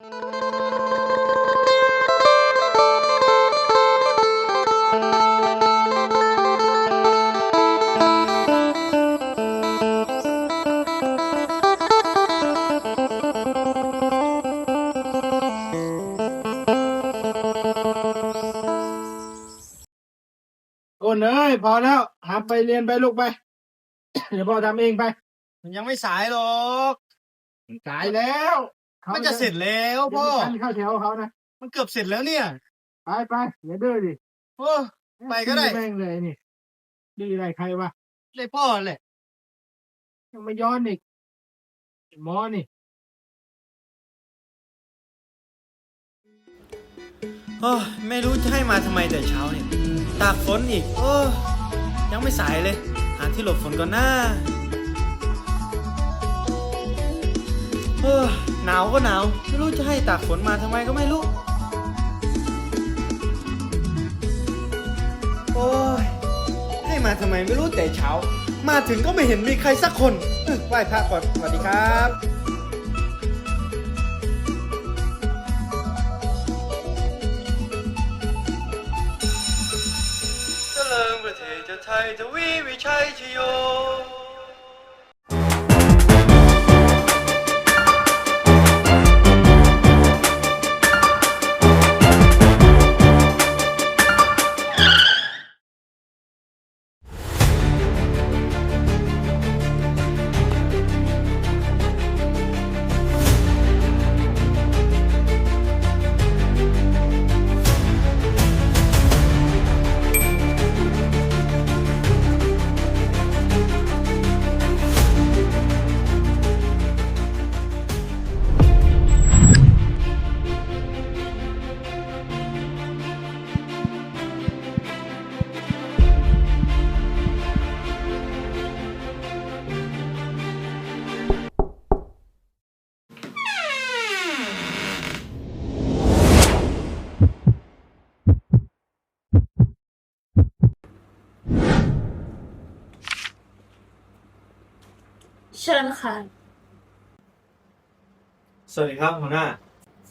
โอนเอ้ยพอแล้ว หาไปเรียนไปลูกไป เดี๋ยวพ่อทำเองไป มันยังไม่สายหรอกสายแล้ว มันจะเสร็จแล้วพ่อเดี๋ยวไปเข้าแถวเขานะมันเกือบเสร็จแล้วเนี่ย ไปไปอย่าดื้อดิโอ้ไปก็ได้แม่งเลยนี่ดื้ออะไรใครวะเลยพ่อแหละยังไม่ย้อนอีกหมอนี่โอ้ไม่รู้จะให้มาทำไมแต่เช้าเนี่ย ตากฝนอีก โอ้ ยังไม่สายเลย หาที่หลบฝนก่อนหน้า เออหนาวก็หนาว ไม่รู้จะให้ตากฝนมาทำไมก็ไม่รู้ โอ้ย ให้มาทำไมไม่รู้แต่เช้า มาถึงก็ไม่เห็นมีใครสักคนเอ้ยไหว้พระก่อนสวัสดีครับ เจริญประเทศจะไทยทวีวิชัยชโย เชิญค่ะ สวัสดีครับหัวหน้า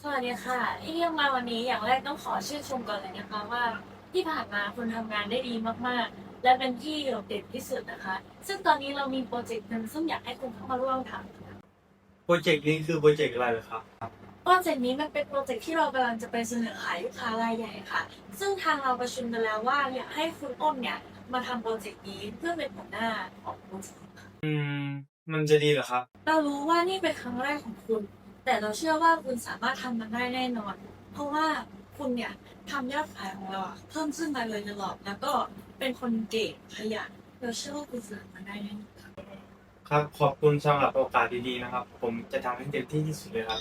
สวัสดีค่ะที่เรียกมาวันนี้อย่างแรกต้องขอชื่นชมก่อนเลยนะคะว่า ที่ผ่านมาคุณทำงานได้ดีมากๆ และเป็นที่โดดเด่นที่สุดนะคะ ซึ่งตอนนี้เรามีโปรเจกต์หนึ่งซึ่งอยากให้คุณเข้ามาร่วมทำโปรเจกต์นี้คือโปรเจกต์อะไรเหรอครับ โปรเจกต์นี้มันเป็นโปรเจกต์ที่เรากำลังจะไปเสนอขายลูกค้ารายใหญ่ค่ะ ซึ่งทางเราประชุมกันแล้วว่าอยากให้คุณอ้นเนี่ยมาทำโปรเจกต์นี้เพื่อเป็นหัวหน้าของโปรเจกต์ อืม มันจะดีเหรอครับ เรารู้ว่านี่เป็นครั้งแรกของคุณ แต่เราเชื่อว่าคุณสามารถทำมันได้แน่นอน เพราะว่าคุณเนี่ยทำยอดขายของเราอะเพิ่มขึ้นมาเลยตลอด แล้วก็เป็นคนเก่งขยันเราเชื่อว่าคุณสามารถได้แน่นอนครับขอบคุณสำหรับโอกาสดีๆนะครับ ผมจะทำให้เต็มที่ที่สุดเลยครับ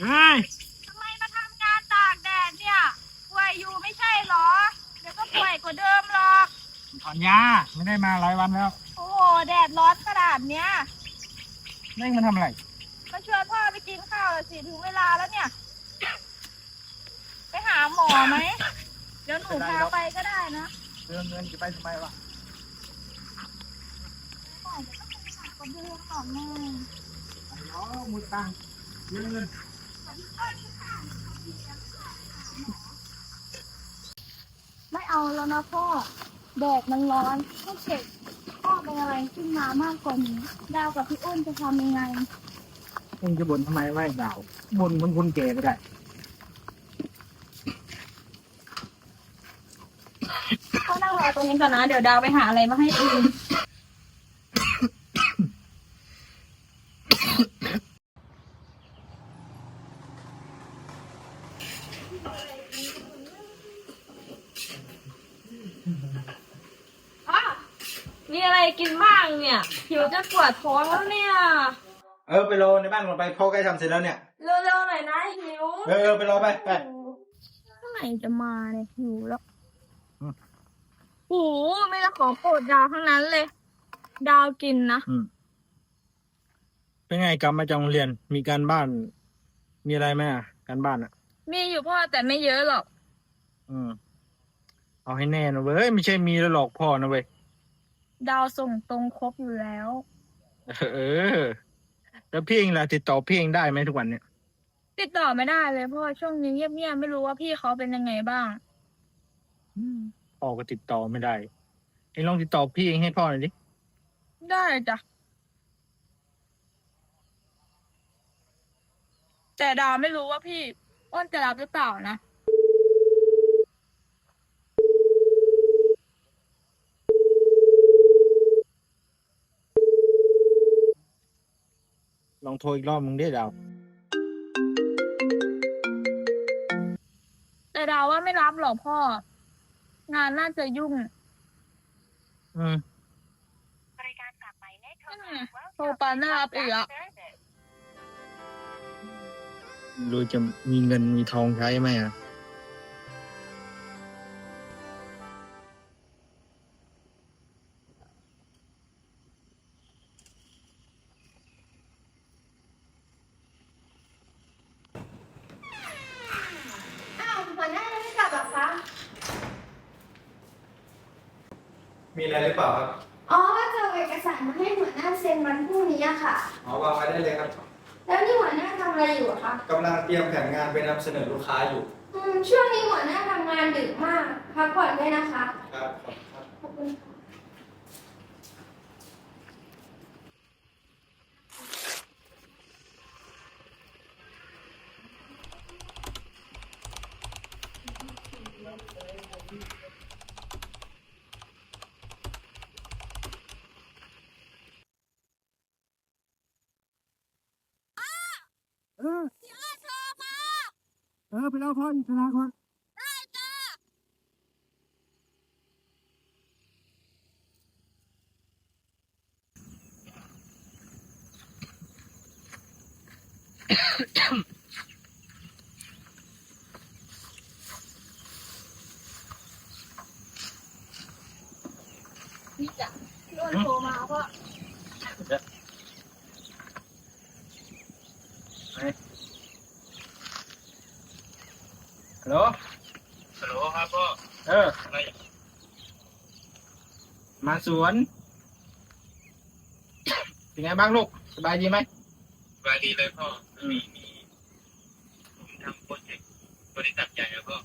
เฮ้ย ยาไม่ได้มาหลายวันแล้วโอ้โหแดดร้อนขนาดเนี้ยแม่งมันทำอะไร มาชวนพ่อไปกินข้าวเลยสิถึงเวลาแล้วเนี่ย ไปหาหมอไหมเดี๋ยวหนูพาไปก็ได้นะเรื่องเงินจะไปทำไมวะก่อนจะต้องไปหาคนเดิมก่อนแม่ไอ้ล้อมือตังเรื่องเงินไม่เอาแล้วนะพ่อ แดดมันร้อนถ้าเช็คพ่อเป็นอะไรขึ้นมามากกว่านี้ ดาวกับพี่อ้นจะทำยังไง มึงจะบ่นทำไมวะไอ้ดาวบ่นเหมันคนแก่ก็ได้ พ่อนั่งรอตรงนี้ก่อนนะ เดี๋ยวดาวไปหาอะไรมาให้กินมีอะไรกินบ้างเนี่ยหิวจะ ปวดท้องแล้วเนี่ย เออไปรอในบ้านก่อนไปพ่อใกล้ทำเสร็จแล้วเนี่ย เร็วๆหน่อยนะหิวเออเออไปรอไปไป เมื่อไหร่จะมาเนี่ยหิวแล้วโหไม่ละของโปรดดาวทั้งนั้นเลย ดาวกินนะ อืมเป็นไงกลับมาจากโรงเรียนมีการบ้าน มีอะไรไหมอะการบ้านอะ มีอยู่พ่อแต่ไม่เยอะหรอก อืม เอาให้แน่นะเว้ยไม่ใช่มีแล้วหลอกพ่อนะเว้ยดาวส่งตรงครบอยู่แล้ว เออ แล้วพี่เองล่ะติดต่อพี่เองได้ไหมทุกวันเนี่ย ติดต่อไม่ได้เลยเพราะว่าช่วงนี้เงียบๆไม่รู้ว่าพี่เขาเป็นยังไงบ้าง พ่อก็ติดต่อไม่ได้เองลองติดต่อพี่เองให้พ่อหน่อยดิ ได้จ้ะแต่ดาวไม่รู้ว่าพี่อ้นจะรับหรือเปล่านะ โทรอีกรอบมึงได้ดาว แต่ดาวว่าไม่รับหรอกพ่อ งานน่าจะยุ่ง อืมโทรไปไม่รับอีกอะรู้จะมีเงินมีทองใช้ไหมอะ มีอะไรหรือเปล่าครับอ๋อว่าจะเอาเอกสารมาให้หัวหน้าเซ็นวันพรุ่งนี้อะค่ะ อ๋อวางไว้ได้เลยครับแล้วนี่หัวหน้าทำอะไรอยู่อะคะกำลังเตรียมแผนงานไปนำเสนอลูกค้าอยู่อืมช่วงนี้หัวหน้าทำงานดึกมากพักผ่อนด้วยนะคะ ครับขอบคุณครับ ขอบคุณค่ะ เออเออไปเอาพ่ออิสระก่อนนี่จ้ะพี่อ้นโทรมาเพร ฮัลโหลฮัลโหลครับพ่อ เออ อะไร มาสวน เป็นไงบ้างลูก สบายดีไหมสบายดีเลยพ่อ มีมีผมทำโปรเจกต์บริษัทใหญ่แล้วก็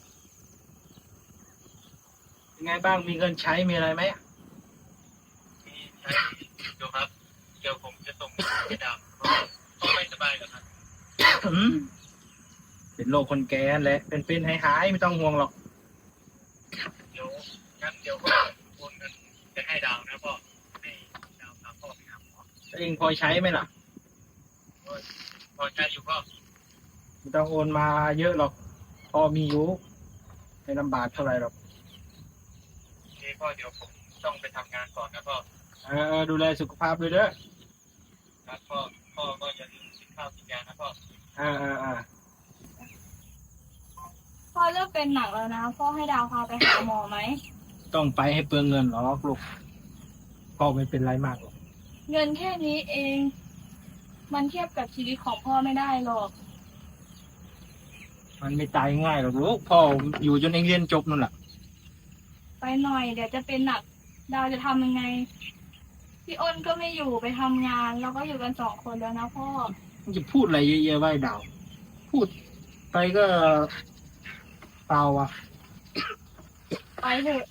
เป็นไงบ้าง มีเงินใช้ มีอะไรไหมมีใช้ดูครับ เดี๋ยวผมจะส่งไปดาวเพราะเขาไม่สบายหรอกครับอืม เป็นโรคคนแก่นั่นแหละเป็นเป็นหายหายๆไม่ต้องห่วงหรอกเดี๋ยวงั้นเดี๋ยวก็โอนเงินจะให้ดาวนะพ่อให้ดาวพาพ่อไปหาหมอเองพอใช้ไหมล่ะพอใช้อยู่พ่อไม่ต้องโอนมาเยอะหรอก พอมีอยู่ไม่ลำบากเท่าไหร่หรอกโอเคพ่อเดี๋ยวผมต้องไปทำงานก่อนนะพ่อเออเออดูแลสุขภาพด้วยเด้อครับพ่อพ่อก็อย่าลืมกินข้าวกินยานะพ่ออ่าอ่าอ่า พ่อเริ่มเป็นหนักแล้วนะ พ่อให้ดาวพาไปหาหมอไหม ต้องไปให้เปลืองเงินหรอกลูกพ่อไม่เป็นไรมากหรอกเงินแค่นี้เอง มันเทียบกับชีวิตของพ่อไม่ได้หรอก มันไม่ตายง่ายหรอกลูกพ่ออยู่จนเองเรียนจบนั่นแหละไปหน่อย เดี๋ยวจะเป็นหนัก ดาวจะทำยังไง พี่อ้นก็ไม่อยู่ไปทำงาน เราก็อยู่กันสองคนแล้วนะพ่อ มันจะพูดอะไรเยอะแยะไว้ดาว พูดไปก็ เปล่าอะไปเถอะ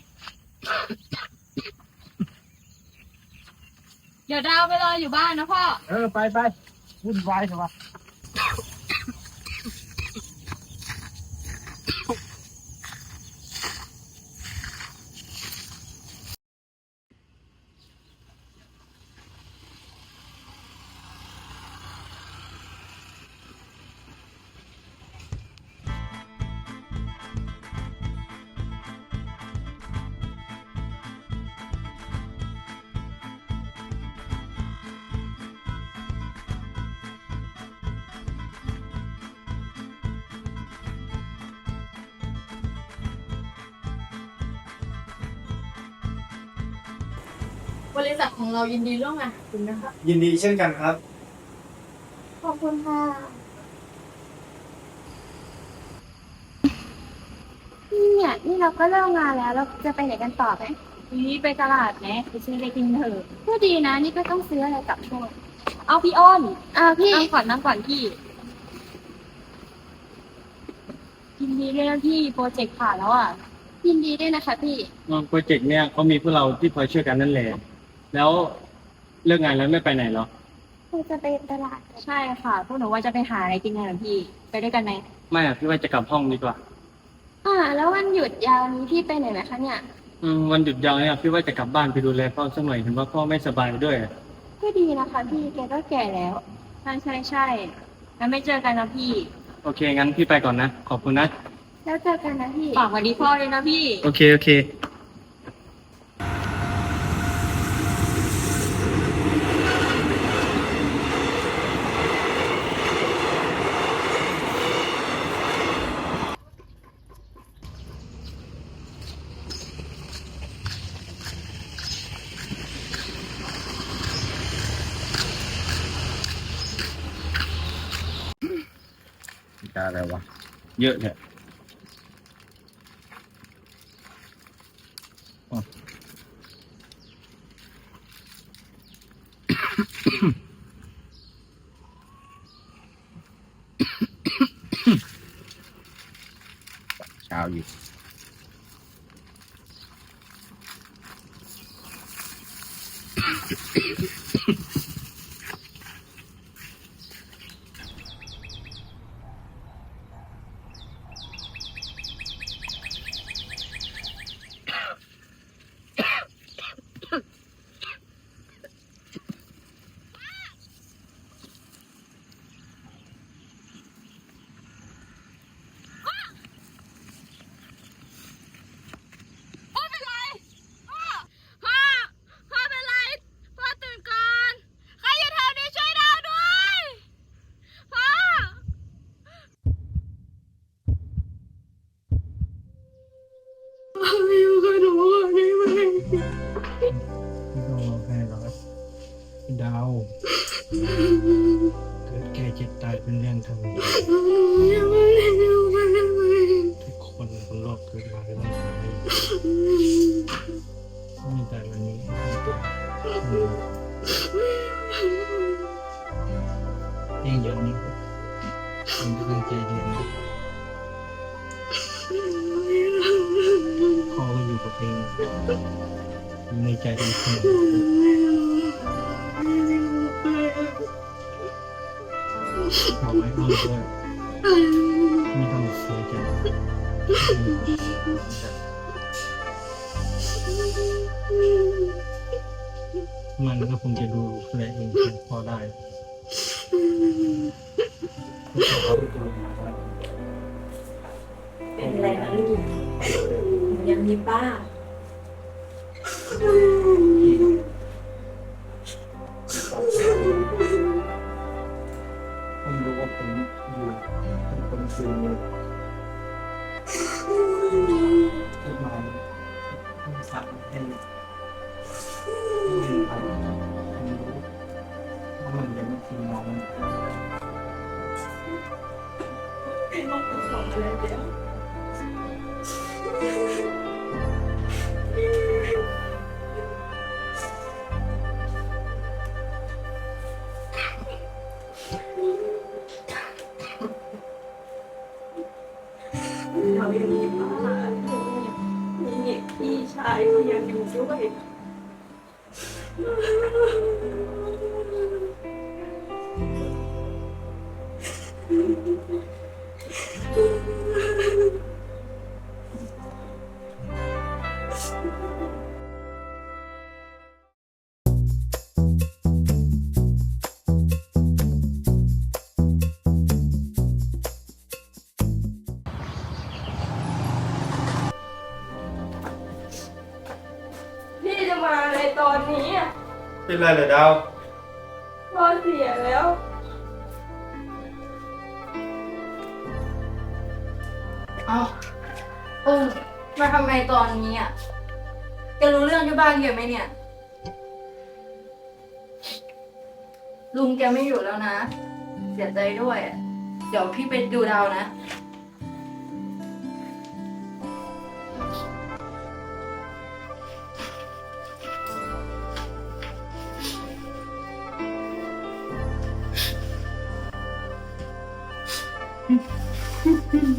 เดี๋ยวดาวไปรออยู่บ้านนะพ่อ เออไปไปวุ่นวายเถอะวะ บริษัทของเรายินดีร่วมงานกับคุณนะคะ ยินดีเช่นกันครับ ขอบคุณค่ะเนี่ยนี่เราก็เลิกงานแล้ว เราจะไปไหนกันต่อไหมนี่ไปตลาดไหมไปซื้ออะไรกินเถอะก็ดีนะ นี่ก็ต้องซื้ออะไรกลับช่วงเอาพี่อ้นอ่าพี่ นั่งก่อนนั่งก่อนพี่ยินดีด้วยนะพี่โปรเจกต์ผ่านแล้วอะยินดีด้วยนะคะพี่โปรเจกต์เนี่ยเขามีพวกเราที่คอยช่วยกันนั่นแหละ แล้วเลิกงานแล้วไม่ไปไหนเหรอเราจะไปตลาดใช่ค่ะ พวกหนูว่าจะไปหาอะไรกินกันนะพี่ ไปด้วยกันไหมไม่อะพี่ว่าจะกลับห้องดีกว่า อ่า แล้ววันหยุดยาวนี้พี่ไปไหนไหมคะเนี่ย อืมวันหยุดยาวเนี่ยพี่ว่าจะกลับบ้านไปดูแลพ่อสักหน่อยเห็นว่าพ่อไม่สบายด้วยอะก็ดีนะคะ พี่แกก็แก่แล้ว ใช่ใช่ใช่งั้นไม่เจอกันนะพี่ โอเคงั้นพี่ไปก่อนนะ ขอบคุณนะ แล้วเจอกันนะพี่ ฝากสวัสดีพ่อเลยนะพี่ โอเคโอเค อะไรวะ เยอะเนี่ย มีแต่วันนี้มีแต่อืมยังอย่างนี้มันก็ต้องใจเย็นพ่อก็อยู่กับเองอยู่ในใจเองเสมอ งจะดูแลเองพอได้เป็นไรนะลูกยังมีป้า ยัง เป็นไรเหรอดาวพ่อเสียแล้ว เอาเออมาทำไมตอนนี้อะแกรู้เรื่องที่บ้านแกไหมเนี่ย ลุงแกไม่อยู่แล้วนะ เสียใจด้วย เดี๋ยวพี่ไปดูดาวนะ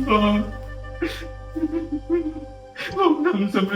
พ่อผมทำสำเ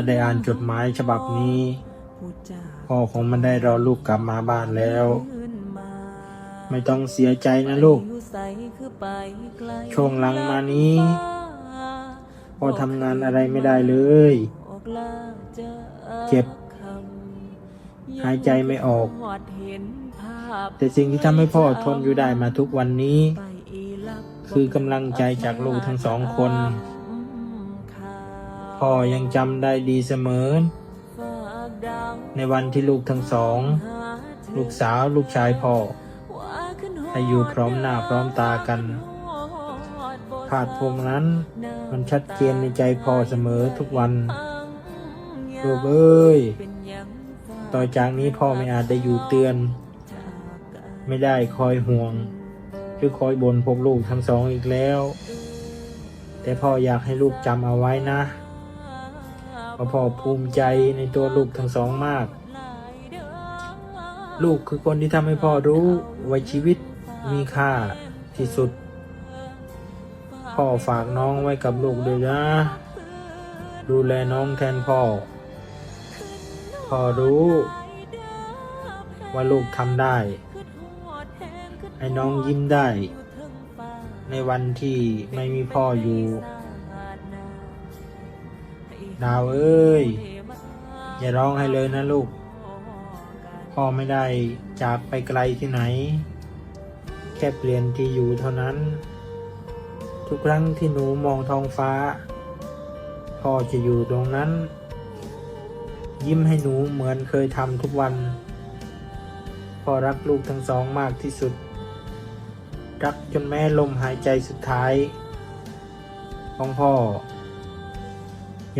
าได้อ่านจดหมายฉบับนี้ พ่อคงมันได้รอลูกกลับมาบ้านแล้ว ไม่ต้องเสียใจนะลูก ช่วงหลังมานี้พ่อทำงานอะไรไม่ได้เลย เจ็บ หายใจไม่ออก แต่สิ่งที่ทำให้พ่อทนอยู่ได้มาทุกวันนี้ คือกำลังใจจากลูกทั้งสองคน พ่อยังจำได้ดีเสมอ ในวันที่ลูกทั้งสอง ลูกสาวลูกชายพ่อให้อยู่พร้อมหน้าพร้อมตากันภาพพวกนั้นมันชัดเจนในใจพ่อเสมอทุกวันลูกเอ้ย ต่อจากนี้พ่อไม่อาจได้อยู่เตือน ไม่ได้คอยห่วง หรือคอยบ่นพวกลูกทั้งสองอีกแล้ว แต่พ่ออยากให้ลูกจำเอาไว้นะ ว่าพ่อภูมิใจในตัวลูกทั้งสองมาก ลูกคือคนที่ทำให้พ่อรู้ว่าชีวิตมีค่าที่สุด พ่อฝากน้องไว้กับลูกด้วยนะ ดูแลน้องแทนพ่อ พ่อรู้ ว่าลูกทำได้ ให้น้องยิ้มได้ ในวันที่ไม่มีพ่ออยู่ ดาวเอ้ย อย่าร้องให้เลยนะลูก พ่อไม่ได้จากไปไกลที่ไหน แค่เปลี่ยนที่อยู่เท่านั้น ทุกครั้งที่หนูมองท้องฟ้า พ่อจะอยู่ตรงนั้น ยิ้มให้หนูเหมือนเคยทำทุกวัน พ่อรักลูกทั้งสองมากที่สุด รักจนแม้ลมหายใจสุดท้าย ของพ่อ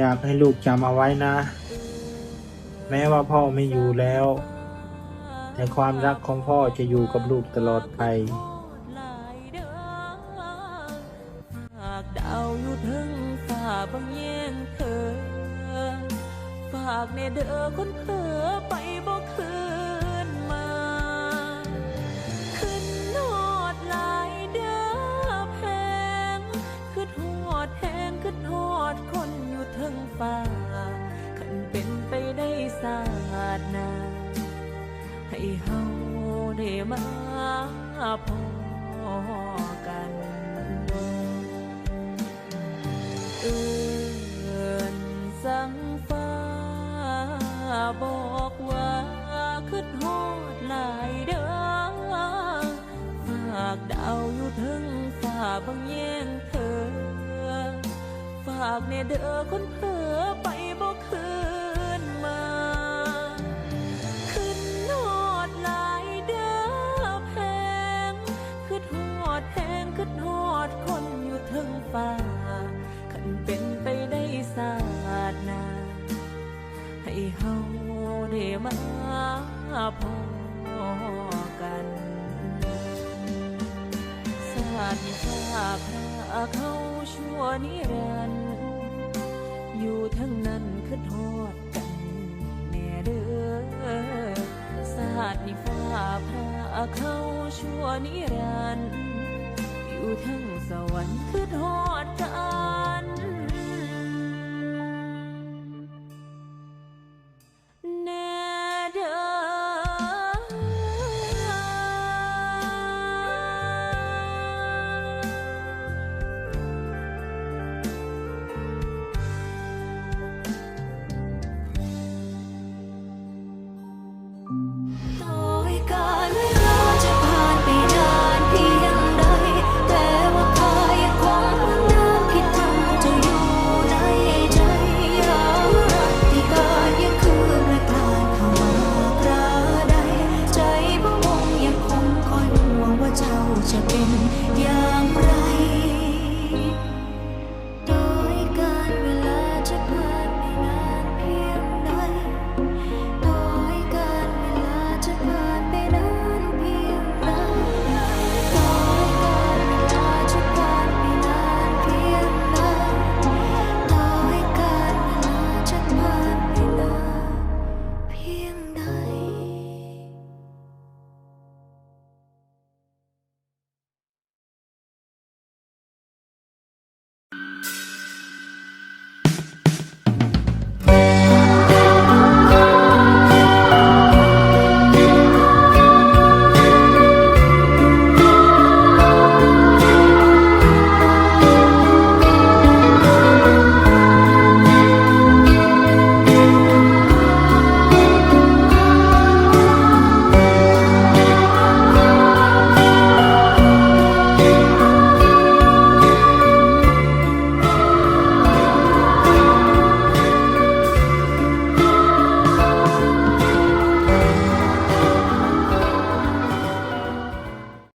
อยากให้ลูกจำเอาไว้นะ แม้ว่าพ่อไม่อยู่แล้ว แต่ความรักของพ่อจะอยู่กับลูกตลอดไปากดาวอยู่เทึงฝ่าบางแยงเธอ ฝากในเด้อคนเผลอไปบ่คืนมา ขึ้นหอดลายเด้อแพงขึ้นหอดแหงขึ้นหอดค งฟ้าขันเป็นไปได้สาดหนาให้เฮาได้มาพอกันเอือนสังฟ้าบอกว่าขึ้นฮอดหลายเด้อฝากดาวอยู่ถึงฟ้าบางแยากในเด้อคนเผลอไปบอกคืนมา ขึ้นฮอดหลายเด้อแพงขึ้นฮอดแพงขึ้นฮอดคนอยู่ถึงฟ้าขันเป็นไปได้สาดนาให้เฮาได้มาพอกันสาดนี้ฟ้าพระเขาชั่วนิรันดร์อยู่ ทั้งนั้นคือทอดกันแน่เด้อศาดตนิฟ้าพระเข้าชั่วนิรันดร์อยู่ทั้งสวรรค์คือทอดกัน